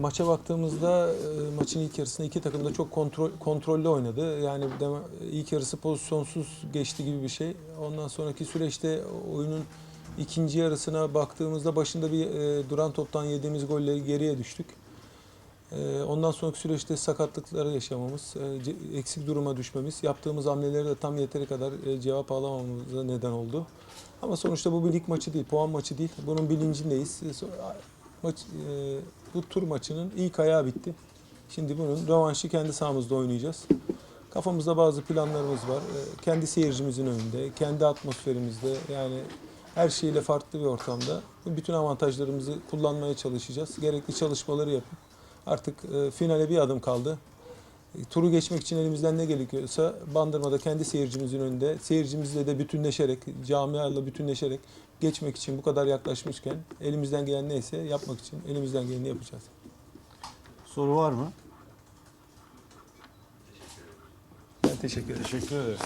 maça baktığımızda e, maçın ilk yarısında iki takım da çok kontrol, kontrollü oynadı. Yani ilk yarısı pozisyonsuz geçti gibi bir şey. Ondan sonraki süreçte oyunun ikinci yarısına baktığımızda başında bir e, duran toptan yediğimiz golle geriye düştük. E, ondan sonraki süreçte sakatlıkları yaşamamız, e, eksik duruma düşmemiz, yaptığımız hamleleri de tam yeteri kadar e, cevap alamamamıza neden oldu. Ama sonuçta bu bir lig maçı değil, puan maçı değil. Bunun bilincindeyiz. Maç, e, bu tur maçının ilk ayağı bitti. Şimdi bunun rövanşı kendi sahamızda oynayacağız. Kafamızda bazı planlarımız var. E, kendi seyircimizin önünde, kendi atmosferimizde yani her şeyle farklı bir ortamda bütün avantajlarımızı kullanmaya çalışacağız. Gerekli çalışmaları yapıp artık e, finale bir adım kaldı. E, Turu geçmek için elimizden ne gerekiyorsa Bandırma'da kendi seyircimizin önünde, seyircimizle de bütünleşerek, camiayla bütünleşerek geçmek için bu kadar yaklaşmışken elimizden gelen neyse yapmak için elimizden geleni yapacağız. Soru var mı? Ben teşekkür ederim. Teşekkür ederim.